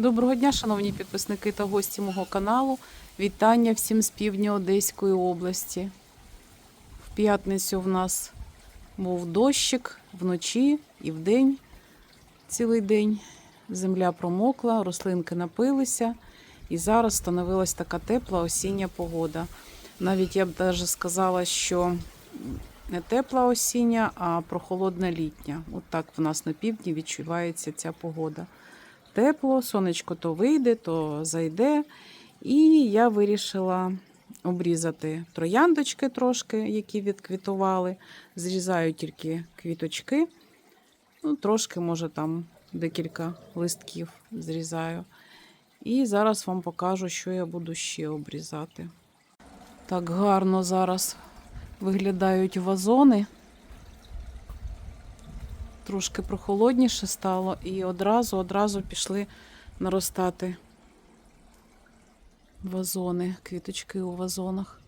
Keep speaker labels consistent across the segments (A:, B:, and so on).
A: Доброго дня, шановні підписники та гості мого каналу. Вітання всім з півдня Одеської області. В п'ятницю в нас був дощик вночі і вдень, цілий день. Земля промокла, рослинки напилися, і зараз становилась така тепла осіння погода. Навіть я б навіть сказала, що не тепла осіння, а прохолодна літня. От так в нас на півдні відчувається ця погода тепло, сонечко то вийде, то зайде. І я вирішила обрізати трояндочки трошки, які відквітували. Зрізаю тільки квіточки. Ну, трошки, може, там декілька листків зрізаю. І зараз вам покажу, що я буду ще обрізати. Так гарно зараз виглядають вазони. Трошки прохолодніше стало, і одразу одразу пішли наростати вазони, квіточки у вазонах.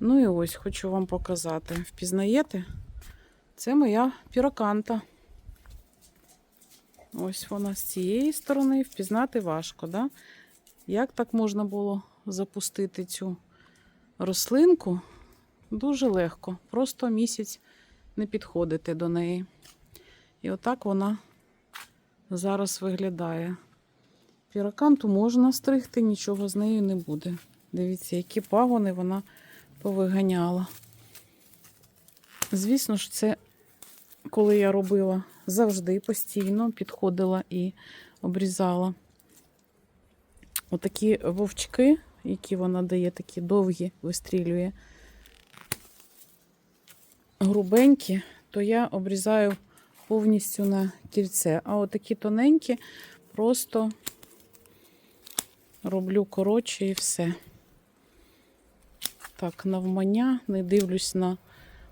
A: Ну і ось хочу вам показати. Впізнаєте? Це моя піроканта. Ось вона з цієї сторони. Впізнати важко, да? Як так можна було запустити цю рослинку? Дуже легко. Просто місяць не підходити до неї. І отак вона зараз виглядає. Піроканту можна стригти, нічого з нею не буде. Дивіться, які пагони вона повиганяла. Звісно ж, це, коли я робила завжди постійно, підходила і обрізала. Отакі вовчки, які вона дає, такі довгі, вистрілює, грубенькі, то я обрізаю повністю на кільце. А отакі тоненькі просто роблю коротше і все. Так, навмання, не дивлюсь на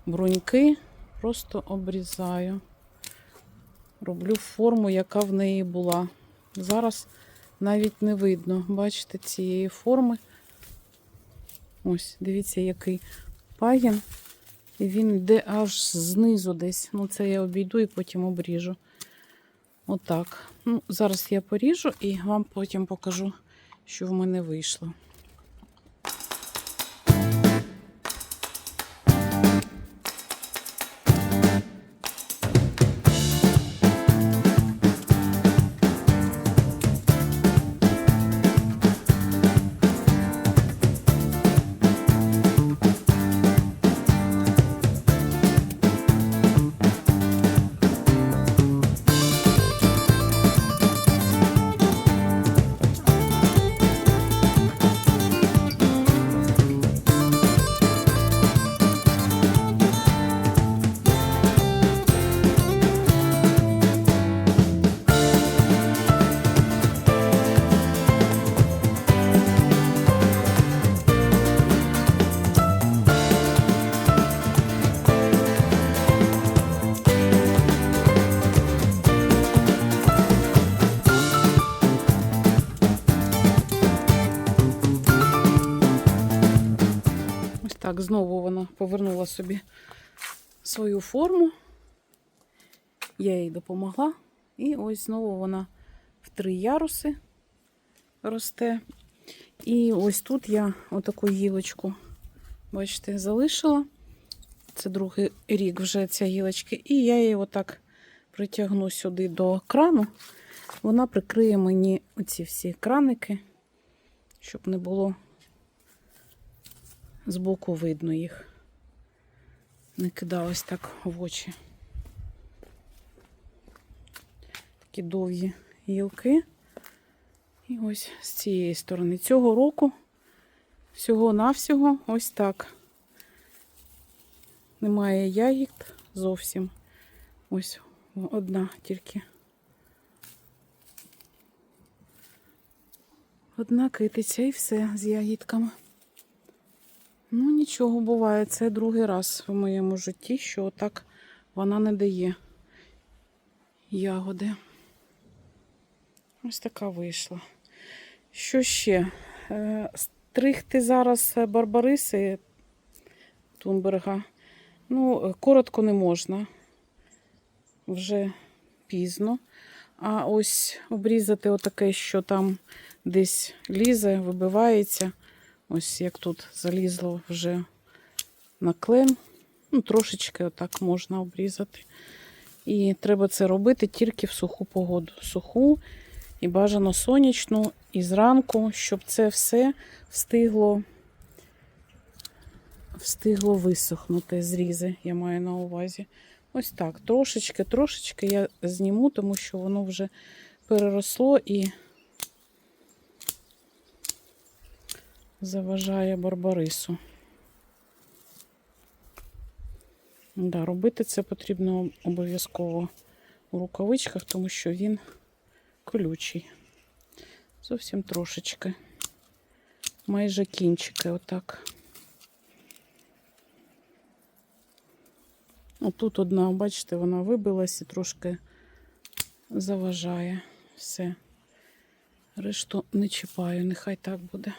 A: бруньки, просто обрізаю. Роблю форму, яка в неї була. Зараз навіть не видно, бачите, цієї форми. Ось, дивіться, який пагін. І він йде аж знизу десь. Ну, це я обійду і потім обріжу. Отак. Ну, Зараз я поріжу і вам потім покажу, що в мене вийшло. Знову вона повернула собі свою форму. Я їй допомогла. І ось знову вона в три яруси росте. І ось тут я отаку гілочку, бачите, залишила. Це другий рік вже ця гілочка. І я її отак притягну сюди до крану. Вона прикриє мені оці всі краники, щоб не було збоку видно їх. Не кидалось так в очі. Такі довгі гілки. І ось з цієї сторони. Цього року всього-навсього ось так. Немає ягід зовсім. Ось одна тільки. Одна китиця і все з ягідками. Ну, нічого буває. Це другий раз в моєму житті, що так вона не дає ягоди. Ось така вийшла. Що ще? Е, Стригти зараз барбариси Тунберга. Ну, е, коротко не можна. вже пізно. А ось обрізати отаке, що там десь лізе, вибивається. Ось як тут залізло вже на клен. Ну, трошечки отак можна обрізати. І треба це робити тільки в суху погоду. Суху і бажано сонячну, і зранку, щоб це все встигло, встигло висохнути зрізи, я маю на увазі. Ось так. Трошечки, трошечки я зніму, тому що воно вже переросло і заважає барбарису. Да, робити це потрібно обов'язково у рукавичках, тому що він колючий. Зовсім трошечки. Майже кінчики отак. Отут одна, бачите, вона вибилась і трошки заважає все. Решту не чіпаю, нехай так буде.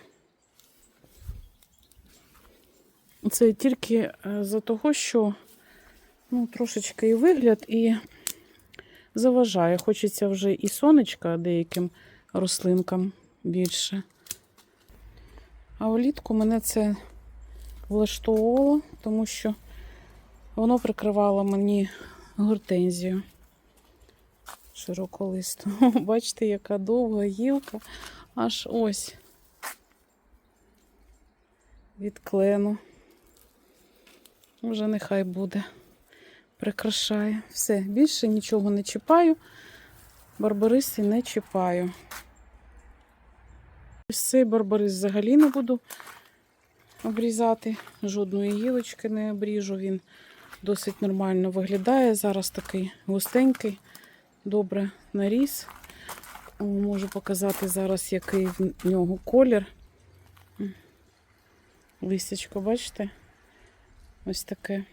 A: Це тільки е, за того, що ну, трошечки і вигляд, і заважає. Хочеться вже і сонечка деяким рослинкам більше. А влітку мене це влаштовувало, тому що воно прикривало мені гортензію широколисту. Бачите, яка довга гілка, аж ось від клену. Вже нехай буде. Прикрашає. Все, більше нічого не чіпаю. Барбариси не чіпаю. Ось цей барбарис взагалі не буду обрізати. Жодної гілочки не обріжу. Він досить нормально виглядає. Зараз такий густенький, добре наріс. Можу показати зараз, який в нього колір. Листячко, бачите? Ось таке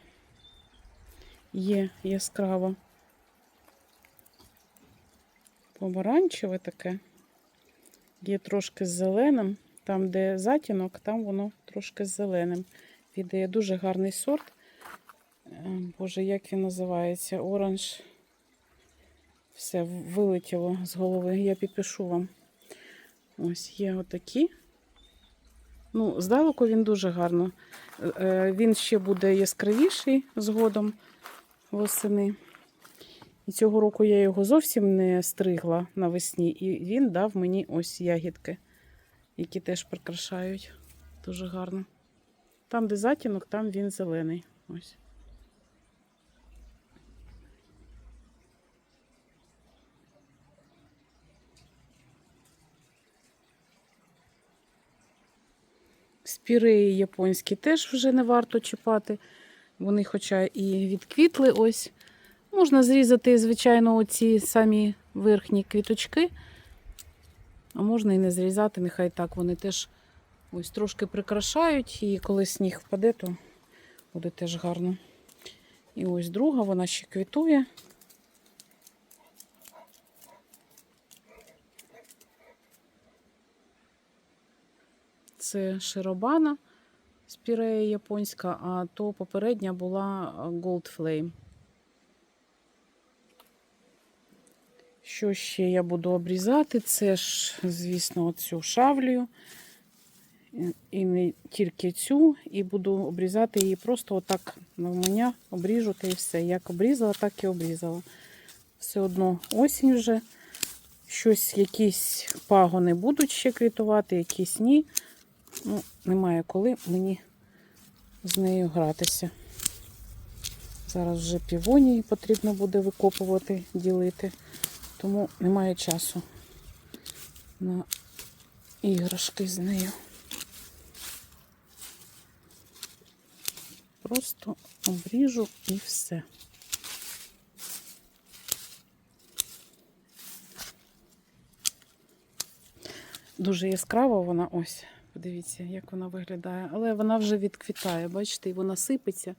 A: є яскраво помаранчеве таке. Є трошки з зеленим. Там, де затінок, там воно трошки з зеленим. Віддає дуже гарний сорт. Е, Боже, як він називається? Оранж. Все, вилетіло з голови. Я підпишу вам. Ось є отакі. Ну, здалеку він дуже гарно. Е, Він ще буде яскравіший згодом восени. І цього року я його зовсім не стригла навесні, і він дав мені ось ягідки, які теж прикрашають дуже гарно. Там, де затінок, там він зелений. Ось. Спіреї японські теж вже не варто чіпати. Вони, хоча і відквітли, ось. Можна зрізати, звичайно, оці самі верхні квіточки. А можна і не зрізати, нехай так вони теж ось трошки прикрашають. І коли сніг впаде, то буде теж гарно. І ось друга, вона ще квітує. Це широбана спірея японська, а то попередня була Gold Flame. Що ще я буду обрізати? Це ж, звісно, оцю шавлю. І не тільки цю, і буду обрізати її просто отак навмання обріжу та і все. Як обрізала, так і обрізала. Все одно осінь вже. Щось, якісь пагони будуть ще квітувати, якісь ні. Ну, немає коли мені з нею гратися. Зараз вже півонії потрібно буде викопувати, ділити, тому немає часу на іграшки з нею. Просто обріжу і все. Дуже яскрава вона ось. Подивіться, як вона виглядає. Але вона вже відквітає, бачите, і вона сипеться.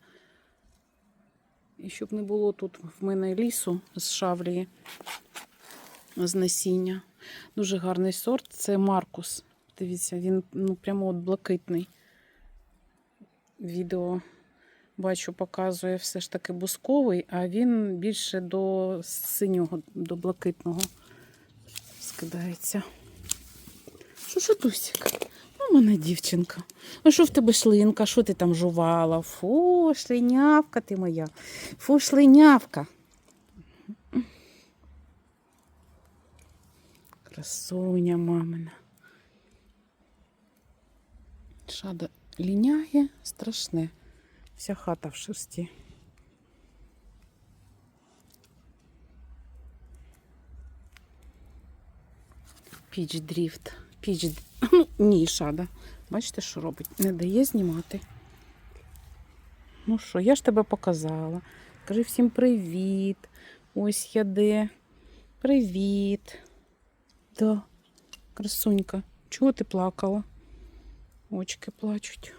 A: І щоб не було тут в мене лісу з шавлії, з насіння. Дуже гарний сорт. Це Маркус. Дивіться, він ну, прямо от блакитний. Відео бачу, показує все ж таки бусковий, а він більше до синього, до блакитного скидається. Що ж, Дусік? У мене дівчинка. А що в тебе шлинка? Що ти там жувала? Фу, шлинявка ти моя. Фу, шлинявка. Красуня мамина. Шада ліняє страшне. Вся хата в шерсті. Піч дріфт. Піч. д- Ну, ні, шада. Бачите, що робить? Не дає знімати. Ну що, я ж тебе показала. Кажи всім привіт. Ось я де. Привіт. Да, красунька. Чого ти плакала? Очки плачуть.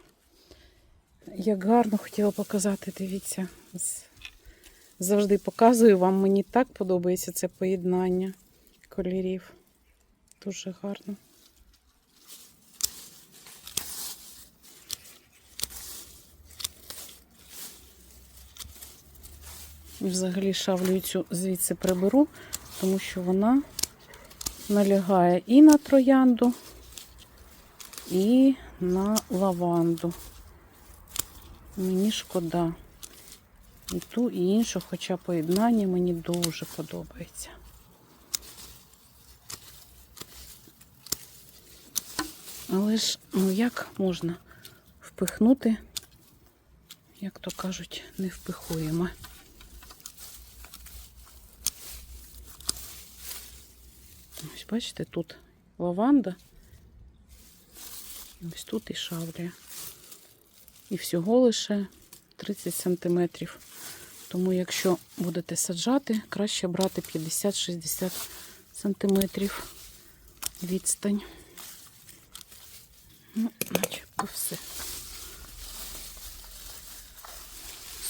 A: Як гарно хотіла показати, дивіться. Завжди показую вам. Мені так подобається це поєднання кольорів. Дуже гарно. І Взагалі шавлю цю звідси приберу, тому що вона налягає і на троянду, і на лаванду. Мені шкода. І ту, і іншу, хоча поєднання мені дуже подобається. Але ж, ну як можна впихнути, як то кажуть, не впихуємо. Ось бачите, тут лаванда. Ось тут і шавлія. І всього лише 30 сантиметрів. Тому, якщо будете саджати, краще брати 50-60 сантиметрів відстань. Ну, начебто все.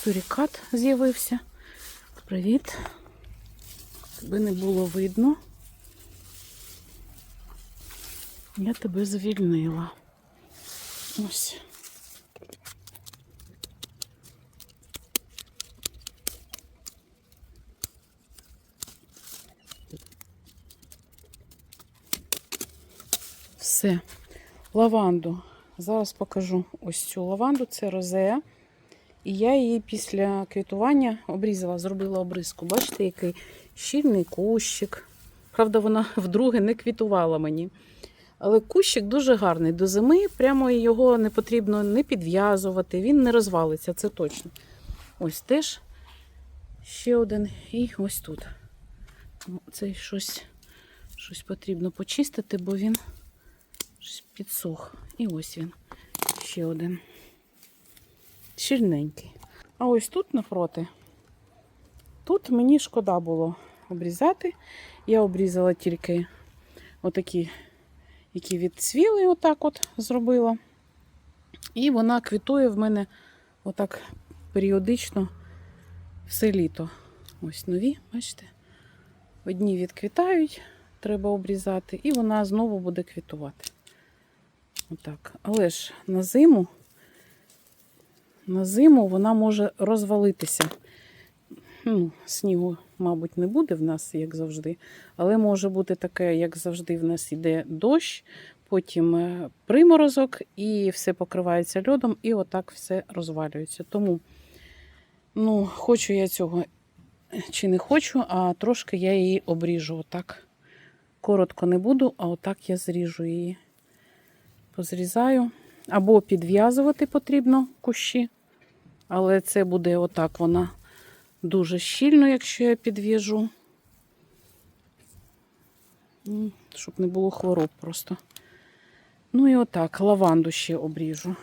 A: Сурікат з'явився. Привіт. Тебе не було видно. Я тебе звільнила. Ось. Все. Лаванду. Зараз покажу ось цю лаванду. Це розея. І я її після квітування обрізала, зробила обрізку. Бачите, який щільний кущик. Правда, вона вдруге не квітувала мені. Але кущик дуже гарний. До зими прямо його не потрібно не підв'язувати, він не розвалиться, це точно. Ось теж ще один. І ось тут. Ну, Це щось, щось потрібно почистити, бо він підсох. І ось він. Ще один. Щільненький. А ось тут навпроти. Тут мені шкода було обрізати. Я обрізала тільки отакі які відцвіли, отак от зробила. І вона квітує в мене отак періодично все літо. Ось нові, бачите? Одні відквітають, треба обрізати, і вона знову буде квітувати. Отак. Але ж на зиму, на зиму вона може розвалитися. Ну, снігу, мабуть, не буде в нас, як завжди. Але може бути таке, як завжди, в нас йде дощ, потім е, приморозок, і все покривається льодом, і отак все розвалюється. Тому, ну, хочу я цього чи не хочу, а трошки я її обріжу. Отак. Коротко не буду, а отак я зріжу її. Позрізаю. Або підв'язувати потрібно кущі, але це буде отак вона дуже щільно, якщо я підв'яжу. Щоб не було хвороб просто. Ну і отак, лаванду ще обріжу.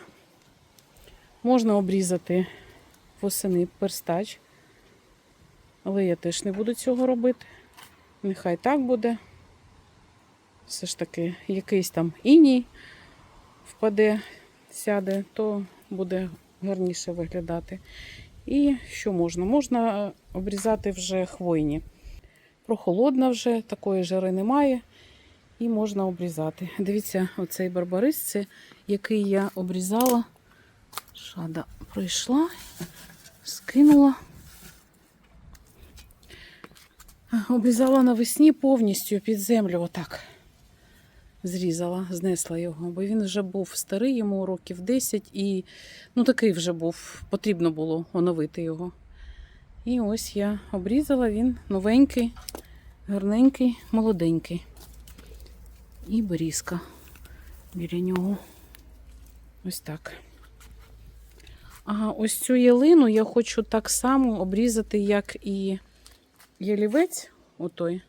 A: Можна обрізати восени перстач, але я теж не буду цього робити. Нехай так буде. Все ж таки, якийсь там іній впаде, сяде, то буде гарніше виглядати. І що можна? Можна обрізати вже хвойні. Прохолодна вже, такої жари немає. І можна обрізати. Дивіться, оцей барбарис, який я обрізала Шада пройшла, скинула. Обрізала навесні повністю під землю отак. Зрізала, знесла його, бо він вже був старий, йому років 10 і ну такий вже був, потрібно було оновити його. І ось я обрізала, він новенький, гарненький, молоденький. І берізка біля нього. Ось так. А ось цю ялину я хочу так само обрізати, як і ялівець, отой.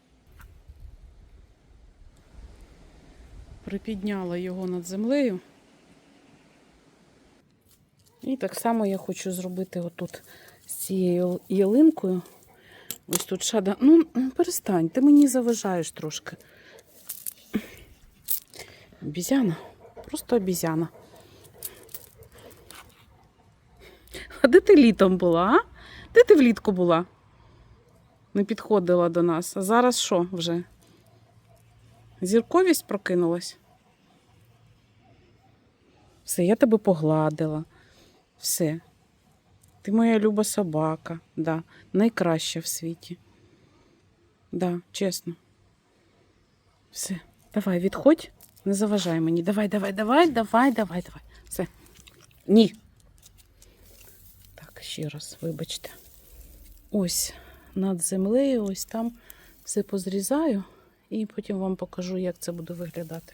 A: Припідняла його над землею. І так само я хочу зробити отут з цією ялинкою. Ось тут шада. Ну, перестань, ти мені заважаєш трошки. Обізяна. Просто обізяна. А де ти літом була, а? Де ти влітку була? Не підходила до нас. А зараз що вже? Зірковість прокинулась? Все, я тебе погладила. Все. Ти моя люба собака, да. найкраща в світі. Да, чесно. Все, давай, відходь, не заважай мені. Давай, давай, давай, давай, давай, давай. Все. Ні. Так, ще раз, вибачте. Ось над землею, ось там все позрізаю, і потім вам покажу, як це буде виглядати.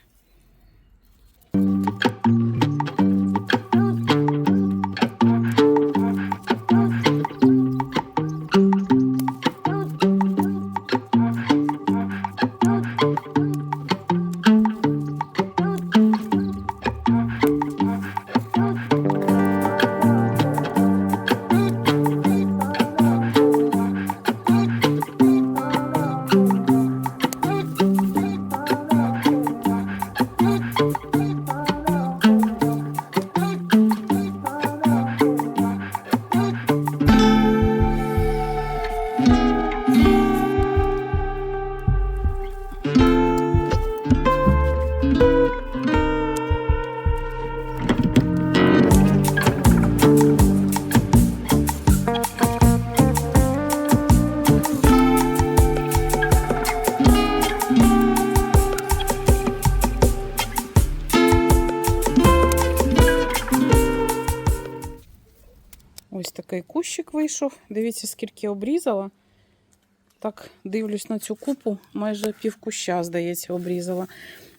A: Вийшов. Дивіться, скільки обрізала. Так, дивлюсь на цю купу, майже пів куща, здається, обрізала.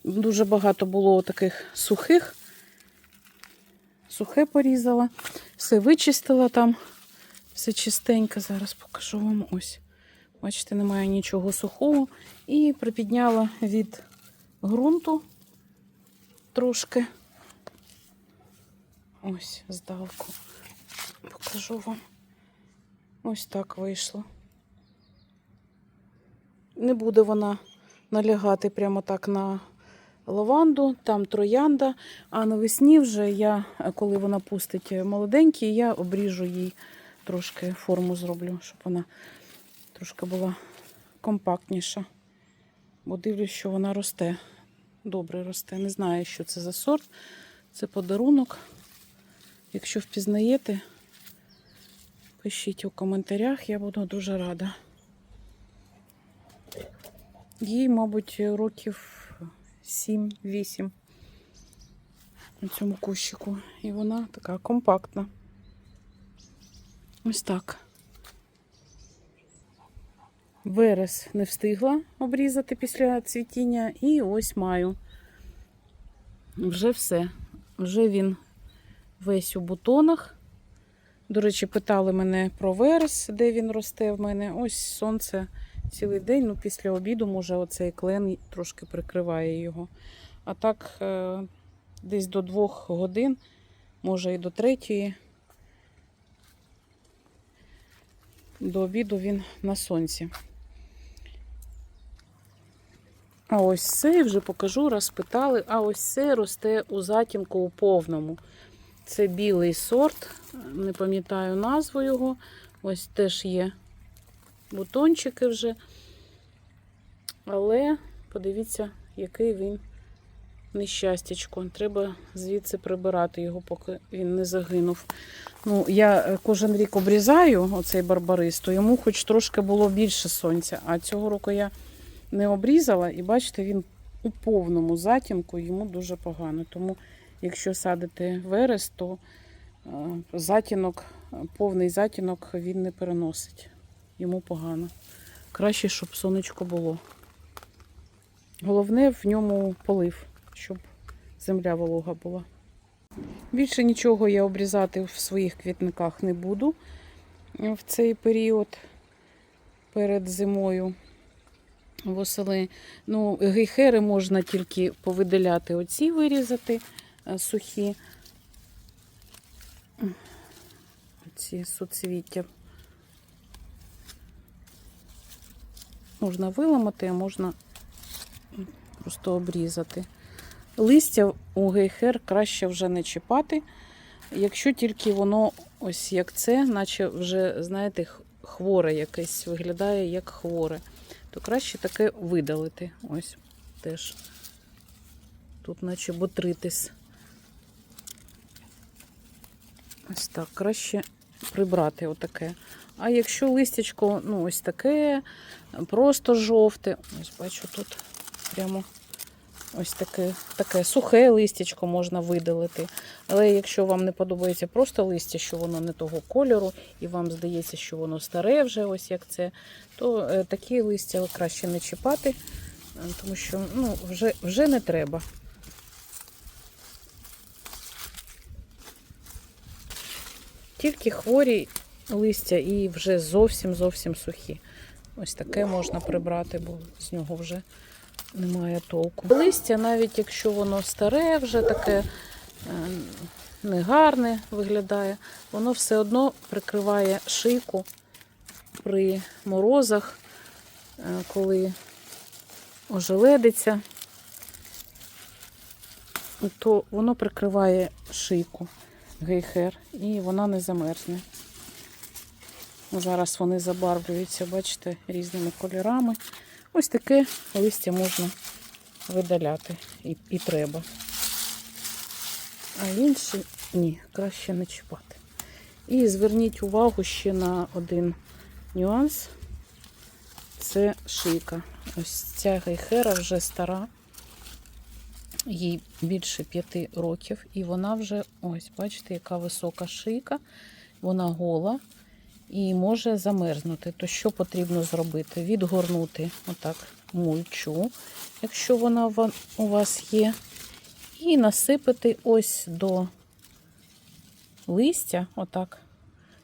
A: Дуже багато було таких сухих. Сухе порізала. Все вичистила там. Все чистенько. Зараз покажу вам ось. Бачите, немає нічого сухого. І припідняла від ґрунту трошки. Ось, здалеку. Покажу вам. Ось так вийшло. Не буде вона налягати прямо так на лаванду, там троянда. А навесні вже я, коли вона пустить молоденькі, я обріжу їй трошки форму зроблю, щоб вона трошки була компактніша. Бо дивлюсь, що вона росте. Добре росте. Не знаю, що це за сорт. Це подарунок. Якщо впізнаєте, пишіть у коментарях, я буду дуже рада. Їй, мабуть, років 7-8 на цьому кущику. І вона така компактна. Ось так. Верес не встигла обрізати після цвітіння, і ось маю. Вже все. Вже він весь у бутонах. До речі, питали мене про верес, де він росте в мене. Ось сонце цілий день. Ну, після обіду, може, оцей клен трошки прикриває його. А так, е, десь до двох годин, може і до третьої. До обіду він на сонці. А ось це вже покажу, розпитали. А ось це росте у затінку у повному. Це білий сорт, не пам'ятаю назву його. Ось теж є бутончики вже. Але подивіться, який він нещастячко. Треба звідси прибирати його, поки він не загинув. Ну, я е, кожен рік обрізаю оцей барбарис, то йому хоч трошки було більше сонця. А цього року я не обрізала, і бачите, він у повному затінку йому дуже погано. Тому, якщо садите верес, то е, затінок, повний затінок він не переносить. Йому погано. Краще, щоб сонечко було. Головне в ньому полив, щоб земля волога була. Більше нічого я обрізати в своїх квітниках не буду в цей період перед зимою. Восени. Ну, гейхери можна тільки повиделяти оці вирізати сухі. Ці суцвіття. Можна виламати, а можна просто обрізати. Листя у гейхер краще вже не чіпати, якщо тільки воно ось як це, наче вже, знаєте, хворе якесь, виглядає як хворе, то краще таке видалити. Ось теж. Тут наче ботритис. Ось так, краще прибрати отаке. А якщо листячко, ну, ось таке, просто жовте, ось бачу тут прямо ось таке, таке сухе листячко можна видалити. Але якщо вам не подобається просто листя, що воно не того кольору, і вам здається, що воно старе вже, ось як це, то е, такі листя краще не чіпати, е, тому що ну, вже, вже не треба. Тільки хворі листя і вже зовсім зовсім сухі. Ось таке можна прибрати, бо з нього вже немає толку. Листя, навіть якщо воно старе, вже таке е, негарне виглядає, воно все одно прикриває шийку при морозах, е, коли ожеледиться, то воно прикриває шийку гейхер і вона не замерзне. Зараз вони забарвлюються, бачите, різними кольорами. Ось таке листя можна видаляти і, і треба. А інші ні, краще не чіпати. І зверніть увагу ще на один нюанс. Це шийка. Ось ця гейхера вже стара, їй більше п'яти років, і вона вже, ось, бачите, яка висока шийка, вона гола і може замерзнути. То що потрібно зробити? Відгорнути отак мульчу, якщо вона у вас є, і насипати ось до листя, отак,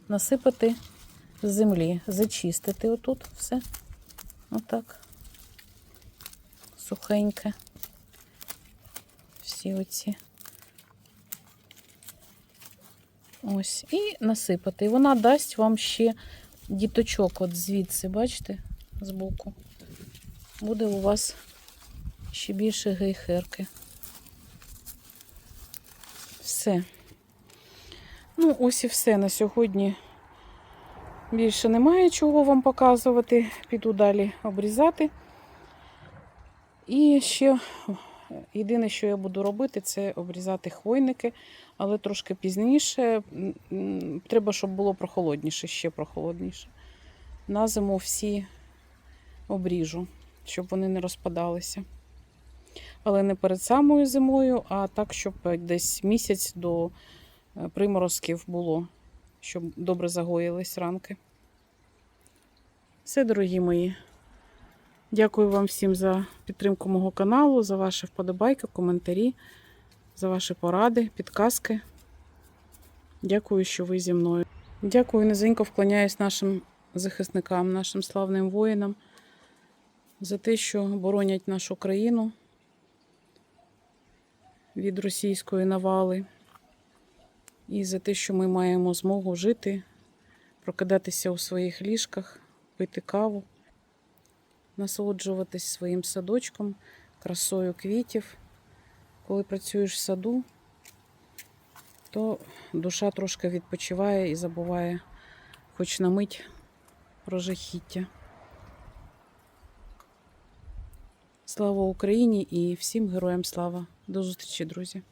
A: насипати з землі, зачистити отут все. Отак. Сухеньке. Всі оці. Ось, і насипати. І вона дасть вам ще діточок от звідси, бачите, збоку. Буде у вас ще більше гейхерки. Все. Ну, ось і все на сьогодні. Більше немає чого вам показувати. Піду далі обрізати. І ще єдине, що я буду робити, це обрізати хвойники, але трошки пізніше. Треба, щоб було прохолодніше, ще прохолодніше. На зиму всі обріжу, щоб вони не розпадалися. Але не перед самою зимою, а так, щоб десь місяць до е, приморозків було, щоб добре загоїлись ранки. Все, дорогі мої. Дякую вам всім за підтримку мого каналу, за ваші вподобайки, коментарі, за ваші поради, підказки. Дякую, що ви зі мною. Дякую, низенько вклоняюсь нашим захисникам, нашим славним воїнам за те, що боронять нашу країну від російської навали, і за те, що ми маємо змогу жити, прокидатися у своїх ліжках, пити каву насолоджуватись своїм садочком, красою квітів. Коли працюєш в саду, то душа трошки відпочиває і забуває хоч на мить про жахіття. Слава Україні і всім героям слава! До зустрічі, друзі!